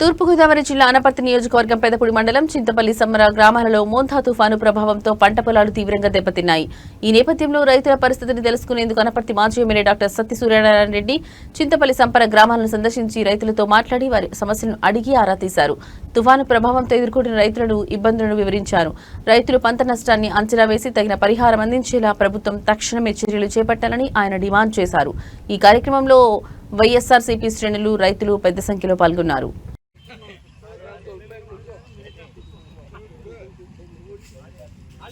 తూర్పుగోదావరి జిల్లా అనపర్తి నియోజకవర్గం పెదపూడి మండలం చింతపల్లి సమ్మర గ్రామాలలో మోంథా తుఫాను ప్రభావంతో పంట పొలాలు తీవ్రంగా దెబ్బతిన్నాయి. ఈ నేపథ్యంలో రైతుల పరిస్థితిని తెలుసుకునేందుకు అనపర్తి మాజీ ఎమ్మెల్యే డాక్టర్ సత్య సూర్యనారాయణ రెడ్డి చింతపల్లి సంపర గ్రామాలను సందర్శించి రైతులతో మాట్లాడి వారి సమస్యలను అడిగి ఆరా తీశారు. తుఫాను ప్రభావంతో ఎదుర్కొంటున్న రైతులను ఇబ్బందులను వివరించారు. రైతులు పంట నష్టాన్ని అంచనా వేసి తగిన పరిహారం అందించేలా ప్రభుత్వం తక్షణమే చర్యలు చేపట్టాలని ఆయన డిమాండ్ చేశారు. ఈ కార్యక్రమంలో వైఎస్ఆర్సీపీ శ్రేణులు రైతులు పెద్ద సంఖ్యలో పాల్గొన్నారు.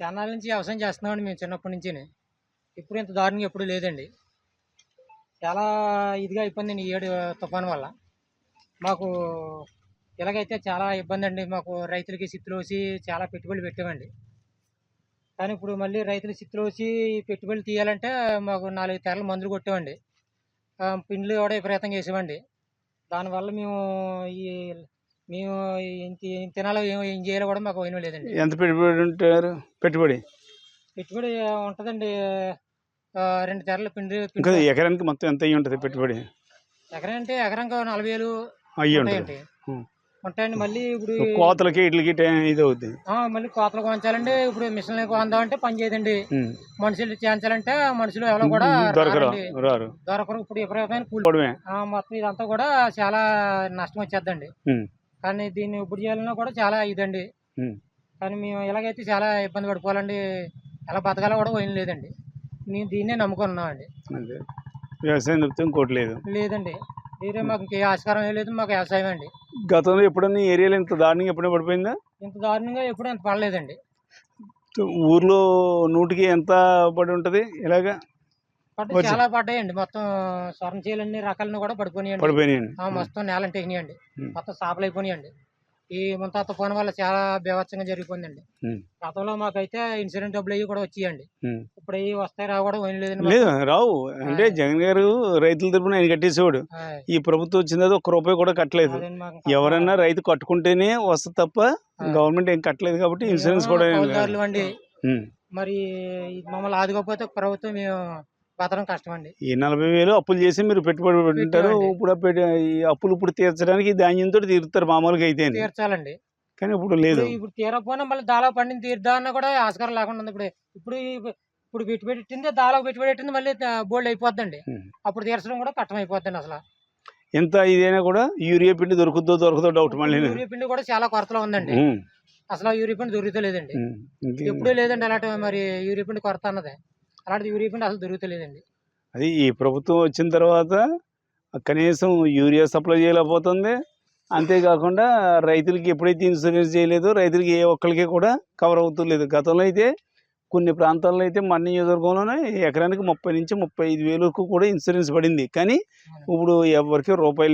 చాలా నుంచి వ్యవసాయం చేస్తున్నామండి మేము చిన్నప్పటి నుంచి ఇప్పుడు ఇంత దారుణంగా ఎప్పుడు లేదండి. చాలా ఇదిగా అయిపోయింది ఈ ఏడు తుఫాను వల్ల. మాకు ఇలాగైతే చాలా ఇబ్బంది అండి మాకు రైతులకి సిత్తులోసి చాలా పెట్టుబడులు పెట్టామండి. కానీ ఇప్పుడు మళ్ళీ రైతులు సిత్తులోసి పెట్టుబడులు తీయాలంటే మాకు నాలుగు తెరలు మందులు కొట్టామండి. పిండ్లు కూడా విపరీతంగా వేసామండి. దానివల్ల మేము ఈ మేము ఇంత తినాలో ఏం ఏం చేయాలో కూడా మాకు అయిన లేదండి. ఎంత పెట్టుబడి ఉంటారు? పెట్టుబడి? పెట్టుబడి ఉంటుందండి ఆ, రెండు తెరల పిండి ఇంకా పిండి ఎకరానికి మొత్తం ఎంత అయ్యి ఉంటుంది పెట్టుబడి? ఎకరం అంటే ఎకరంగా నలభై వేలు అయ్యి ఉంటుంది. ఉంటాయండి ఉం. ఉంటాయండి మళ్ళీ ఇప్పుడు కోతలకి ఇట్లకి టైం ఇది అవుద్ది. ఆ, మళ్ళీ కోతలు కోంచాలండి ఇప్పుడు మిషన్ కొందామంటే పని చేయదండి. ఉం. మనుషులు చేయించాలంటే మనుషులు ఎవరో కూడా దొరకరు రారండి. రారు. దొరకరు ఇప్పుడు విపరీతమైన కూలి. పోవడమే. ఆ, మొత్తం ఇదంతా కూడా చాలా నష్టం వచ్చేద్దండి. ఉం. కానీ దీన్ని ఇప్పుడు చేయాలన్నా కూడా చాలా ఇదండి. కానీ మేము ఇలాగైతే చాలా ఇబ్బంది పడిపోవాలండి ఎలా బతకాలో కూడా పోయిన లేదండి. మేము దీన్నే నమ్ముకున్నామండి. అంతే. వ్యవసాయం తప్పితే ఇంకోటి లేదు. లేదండి. వేరే మాకు ఇంకే ఆస్కారం ఏ లేదు మాకు వ్యవసాయం అండి. గతంలో ఎప్పుడన్నా ఈ ఏరియాలో ఇంత దారుణంగా ఎప్పుడైనా పడిపోయిందా? ఇంత దారుణంగా ఎప్పుడు ఇంత పడలేదండి. ఊర్లో నూటికి ఎంత పడి ఉంటుంది? ఇలాగా చాలా పడ్డాయండి. మొత్తం స్వర్ణ చీలన్ని రకాలను కూడా పడిపోయినాయండి. పడిపోయినాయండి. ఆ, మొత్తం నేలంటే తెగినాయండి ఉం. మొత్తం సాపలు అయిపోయినాయండి ఈ ముంతా తుఫాను వల్ల చాలా బీభత్సంగా జరిగిపోయిందండి. ఉం. గతంలో మాకైతే ఇన్సూరెన్స్ డబ్బులు అవి కూడా వచ్చాయండి. ఉం. ఇప్పుడు అవి వస్తాయి రావు కూడా లేదండి లేదు రావు. అంటే జగన్ గారు రైతుల తరపున ఆయన కట్టేసేవాడు. ఈ ప్రభుత్వం వచ్చిన తర్వాత ఒక్క రూపాయి కూడా కట్టలేదు. అదండి మాకు ఎవరన్నా రైతు కట్టుకుంటేనే వస్తుంది తప్ప గవర్నమెంట్ ఏం కట్టలేదు కాబట్టి ఇన్సూరెన్స్ కూడా ఏం లేదు. కౌలుదారులు అండి ఉం. మరి మమ్మల్ని ఆదుకోకపోతే ప్రభుత్వం మేము కష్టం అండి ఈ నలభై వేలు అప్పులు చేసి మీరు పెట్టుబడి పెట్టామండి. ఇప్పుడు ఈ అప్పులు ఇప్పుడు తీర్చడానికి ధాన్యంతో తీరుతారు మామూలుగా అయితే తీర్చాలండి. కానీ ఇప్పుడు లేదు. ఇప్పుడు తీరకపోయినా మళ్ళీ దాలో పండిన తీర్దామన్నా కూడా ఆస్కారం లేకుండా ఉంది. ఇప్పుడు ఇప్పుడు ఇప్పుడు పెట్టుబడి పెట్టింది దాలో పెట్టుబడి పెట్టింది మళ్ళీ బోల్డ్ అయిపోద్దండి. ఉం. అప్పుడు తీర్చడం కూడా కష్టం అయిపోద్దండి అసలు. ఎంత ఇదైనా కూడా యూరియా పిండి దొరుకుద్దో దొరకదో డౌట్ మళ్ళీ యూరియా పిండి కూడా చాలా కొరతలో ఉందండి. అసలు యూరియా పిండి దొరుకుతలేదండి. ఎప్పుడూ లేదండి అలాంటి మరి యూరియా పిండి కొరత అన్నది. అలాంటి యూరియా పిండి అసలు దొరుకుతలేదండి. అది ఈ ప్రభుత్వం వచ్చిన తర్వాత కనీసం యూరియా సప్లై చేయలేకపోతుంది. అంతేకాకుండా రైతులకి ఎప్పుడైతే ఇన్సూరెన్స్ చేయలేదో రైతులకి ఏ ఒక్కరికి కూడా కవర్ అవుతులేదు. గతంలో అయితే కొన్ని ప్రాంతాల్లో అయితే మన నియోజకవర్గంలోనే ఎకరానికి ముప్పై నుంచి ముప్పై ఐదు వేలకు కూడా ఇన్సూరెన్స్ పడింది. కానీ ఇప్పుడు ఎవరికి రూపాయి